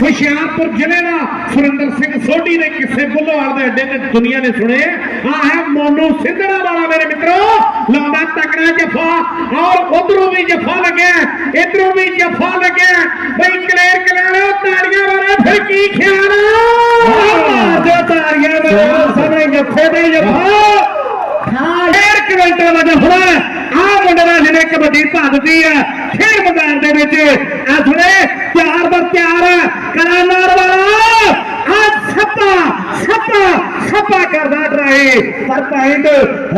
ਹੁਸ਼ਿਆਰਪੁਰ ਜ਼ਿਲ੍ਹੇ ਦਾ ਸੁਰਿੰਦਰ ਸਿੰਘ ਸੋਢੀ ਦੇ ਕਿਸੇ ਬੁੱਲੋਵਾਲ ਦੇ ਅੱਡੇ ਤੇ ਦੁਨੀਆ ਨੇ ਸੁਣੇ ਆ ਹੈ ਮੋਨੂ ਸਿੱਧੜਾ ਵਾਲਾ ਮੇਰੇ ਮਿੱਤਰੋ ਲਾਉਂਦਾ ਤਕੜਾ ਜਫਾ ਔਰ ਉਧਰੋਂ ਵੀ ਜਫਾ ਲੱਗਿਆ ਇਧਰੋਂ ਵੀ ਜਫਾ ਲੱਗਿਆ ਬਈ ਕਲੇਰ ਕਲਾਣੋ ਤਾੜੀਆਂ ਵਾਲਾ ਫਿਰ ਕੀ ਖਿਆਲ ਜੋ ਤਾੜੀਆਂ ਵਾਲਾ ਸਮੇਂ ਜਫੇ ਦੇ ਜਫਾ ਹਾਂ ਫੇਰ ਕਵਿੰਟਲ ਵਜਾ ਹੋਣਾ ਆ ਮੁੰਡੇ ਦਾ ਜਿਹਨੇ ਕਬੱਡੀ ਭੱਜਦੀ ਹੈ ਖੇਡ ਮੈਦਾਨ ਦੇ ਵਿੱਚ ਆ ਸੁਣੇ ਪਿਆਰ ਦਾ ਪਿਆਰ ਕਰਾਨਾਰ ਵਾਲਾ। ਆ ਸੱਪਾ ਸੱਪਾ ਸੱਪਾ ਕਰਦਾ ਟਰਾਈ ਪਰ ਪੁਆਇੰਟ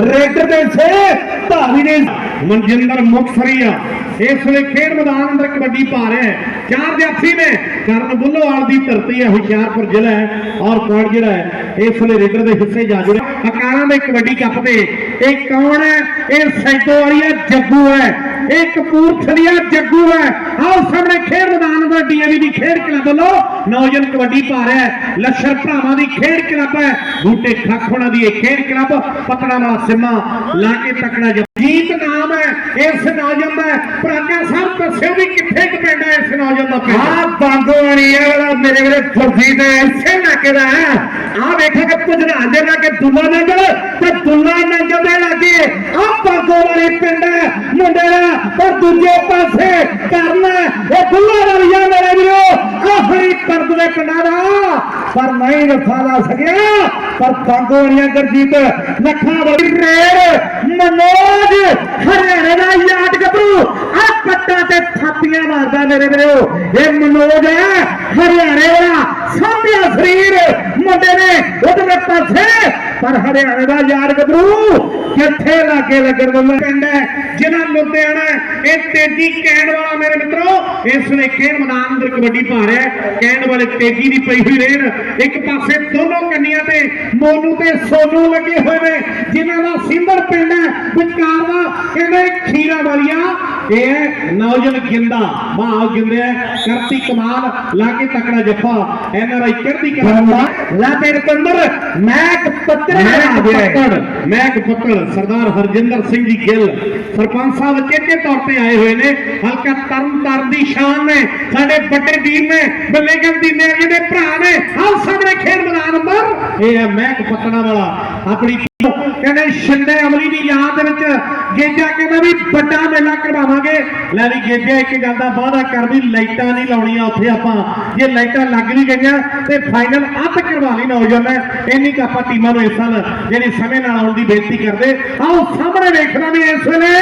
ਰੇਡਰ ਦੇ ਸੇ ਧਾਵੀ ਨੇ ਮਨਜਿੰਦਰ ਮੁਖਸਰੀਆ ਇਸ ਵੇਲੇ ਖੇਡ ਮੈਦਾਨ ਅੰਦਰ ਕਬੱਡੀ ਪਾ ਰਿਹਾ ਹੈ। ਚਾਰ ਜਾਫੀ ਨੇ ਕਰਨ ਬੁੱਲੋਵਾਲ ਦੀ ਧਰਤੀ ਹੈ, ਹੁਸ਼ਿਆਰਪੁਰ ਜ਼ਿਲ੍ਹਾ ਹੈ ਔਰ ਪੁਆਇੰਟ ਜਿਹੜਾ ਹੈ, ਇਸ ਵੇਲੇ ਰੇਡਰ ਦੇ ਹਿੱਸੇ ਜਾ ਜੁੜਿਆ ਅਕਾਲਾਂ ਦੇ ਕਬੱਡੀ ਕੱਪ ਤੇ। ਇਹ ਕੌਣ ਹੈ? ਇਹ ਸੈਦੋ ਵਾਲੀਆ ਜੱਗੂ ਹੈ। ਇਹ ਕਪੂਰਥਲੀਆ ਜੱਗੂ ਹੈ। ਆਓ ਸਾਹਮਣੇ ਖੇਡ ਮੈਦਾਨ ਦਾ ਡੀਏਵੀ ਦੀ ਖੇਡ ਕਲੱਬ ਵੱਲੋਂ ਨੌਜਵਾਨ ਕਬੱਡੀ ਪਾ ਰਿਹਾ ਹੈ। ਲੱਸ਼ਰ ਭਰਾਵਾਂ ਦੀ ਖੇਡ ਕਲੱਬ ਹੈ। ਬੂਟੇ ਖੱਖ ਦੀ ਇਹ ਖੇਡ ਕਲੱਬ, ਪਤੜਾ ਵਾਲਾ ਸਿੰਮਾ ਲਾ ਕੇ ਤਕੜਾ ਜੱਫਾ। ਜੀਤ ਨਾਮ ਹੈ। ਇਸ ਨੌਜਵਾਨ ਦਾ। ਪ੍ਰਾਗਾ ਸਾਹਿਬ, ਦੱਸਿਓ ਵੀ ਕਿੱਥੇ ਕੁ ਪਿੰਡ ਹੈ ਇਸ ਨੌਜਵਾਨ ਦਾ ਪਿੰਡ? ਆ ਬਾਂਗੋਵਾਲੀ ਵਾਲਾ ਮੇਰੇ ਮੇਰੇ ਫਰਜ਼ੀ ਦੇ ਇਸੇ ਇਲਾਕੇ ਦਾ ਹੈ। ਵੇਖਾਂਗੇ ਪੁਜਰਾ ਦੇ ਲਾਗੇ ਦੁੱਲਾ ਨੰਗਲ ਤੇ ਦੁੱਲਾ ਨੰਗਲ ਦੇ ਲਾਗੇ ਆ ਬਾਂਗੋਵਾਲੀ ਪਿੰਡ ਹੈ ਮੁੰਡੇ ਦਾ ਪਰ ਦੂਜੇ ਪਾਸੇ ਕਰਨਾ ਇਹ ਦੁੱਲਾ ਵਾਲੀਆ ਮੇਰੇ ਵੀਰੋ ਆਖਰੀ ਕਰਦ ਦੇ ਪਿੰਡਾਂ ਦਾ ਪਰ ਨਹੀਂ ਵਫਾ ਲਾ ਸਕਿਆ ਪਰ ਬਾਂਗੋਵਾਲੀਆ ਗਰਜੀਤ ਲੱਖਾਂ ਵਾਲੀ ਰੇਡ ਮਨੋਜ ਹਰਿਆਣੇ ਦਾ ਯਾਦ ਗੱਭਰੂ ਆ ਪੱਟਾਂ ਤੇ ਥਾਪੀਆਂ ਮਾਰਦਾ ਮੇਰੇ ਵੀਰੋ ਹੈ ਮੁੰਡੇ ਨੇ ਉਧਰ ਪਾਸੇ। ਪਰ ਹਰਿਆਣੇ ਦਾ ਯਾਦ ਗੱਭਰੂ ਕਿੱਥੇ ਲਾਗੇ ਲੱਗਣ ਵਾਲਾ ਪਿੰਡ ਹੈ ਜ਼ਿਲ੍ਹਾ ਲੁਧਿਆਣਾ ਇਹ ਤੇਜੀ ਕਹਿਣ ਵਾਲਾ ਮੇਰੇ ਮਿੱਤਰੋ, ਇਸ ਨੇ ਖੇਡ ਮੈਦਾਨ ਅੰਦਰ ਕਬੱਡੀ ਪਾ ਕਹਿਣ ਵਾਲੇ ਤੇਜੀ ਦੀ ਪਈ ਹੋਈ ਰੇਡ, ਇੱਕ ਪਾਸੇ ਦੋਨੋਂ ਕੰਨੀਆਂ ਤੇ ਮੋਨੂ ਤੇ ਸੋਨੂ ਲੱਗੇ ਹੋਏ ਨੇ, ਜਿਨ੍ਹਾਂ ਦਾ ਸਿੰਦਰ ਪਿੰਡ ਹੈ। ਵਿਚਕਾਰ ਦਾ ਕਹਿੰਦੇ ਖੀਰਾ ਵਾਲੀਆ ਇਹ ਹੈ ਨੌਜਨ ਗਿੰਦਾ ਮਾਹ ਗਿੰਦਿਆ ਕਰਤੀ ਕਮਾਲ ਲਾ ਕੇ ਤਕੜਾ ਜੱਫਾ ਐਨਆਰਆਈ ਚੜ੍ਹਦੀ ਕਲਾ ਲਾ ਤੇ ਰਤੰਦਰ ਮੈਕ ਪੱਤਰ ਮੈਂ ਆ ਗਿਆ ਹੈ। ਪੱਤੜ ਮੈਂ ਪੱਤੜ ਸਰਦਾਰ ਹਰਜਿੰਦਰ ਸਿੰਘ ਜੀ ਗਿੱਲ। ਸਰਪੰਚ ਸਾਹਿਬ ਚੇਤੇ ਤੌਰ ਤੇ ਆਏ ਹੋਏ ਨੇ। ਹਲਕਾ ਤਰਨ ਤਾਰਨ ਦੀ ਸ਼ਾਨ ਨੇ। ਸਾਡੇ ਵੱਡੇ ਵੀਰ ਨੇ ਬੱਲੇਗੰਜ ਦੀ ਨੇ ਜਿਹੜੇ ਭਰਾ ਨੇ। ਆਹ ਸਾਹਮਣੇ ਖੇਡ ਮੈਦਾਨ ਅੰਦਰ ਇਹ ਹੈ ਮਹਿਕ ਪੱਤਣਾ ਵਾਲਾ। ਆਪਣੀ ਕਹਿੰਦੇ ਸ਼ਿੰਦੇ ਅਮਲੀ ਦੀ ਯਾਦ ਵਿੱਚ ਗੇਜਾ ਕਹਿੰਦਾ ਵੀ ਵੱਡਾ ਮੇਲਾ ਕਰਵਾਵਾਂਗੇ। ਲੈ ਵੀ ਗੇਜਾ ਇੱਕ ਗੱਲ ਦਾ ਵਾਅਦਾ ਕਰ ਵੀ ਲਾਈਟਾਂ ਨਹੀਂ ਲਾਉਣੀਆਂ ਉੱਥੇ ਆਪਾਂ। ਜੇ ਲਾਈਟਾਂ ਲੱਗ ਵੀ ਗਈਆਂ ਤੇ ਫਾਈਨਲ ਅੱਧ ਕਰਵਾ ਲਈ ਨੌਜਵਾਨ। ਇੰਨੀ ਕੁ ਆਪਾਂ ਟੀਮਾਂ ਨੂੰ ਇਸ ਸਾਲ ਜਿਹੜੀ ਸਮੇਂ ਨਾਲ ਆਉਣ ਦੀ ਬੇਨਤੀ ਕਰਦੇ। ਆਓ ਸਾਹਮਣੇ ਵੇਖਣਾ ਵੀ ਇਸ ਵੇਲੇ।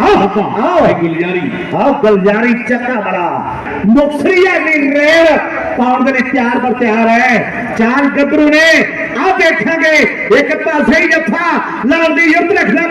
ਆਓ ਗੁਲਜਾਰੀ। ਆਹ ਗਲਜਾਰੀ ਚੱਕਾ ਬੜਾ। ਮੁਕਸਰੀਆ ਦੀ ਰੇਲ। ਪਾਉਣ ਦੇ ਲਈ ਤਿਆਰ ਪਰ ਤਿਆਰ ਹੈ। ਚਾਰ ਗੱਭਰੂ ਨੇ। ਦੇਖਾਂਗੇ ਇੱਕ ਪਾਸੇ ਹੀ ਜੱਫਾ ਲਾਲ ਦੀ ਯੁੱਧ ਰੱਖਦਾ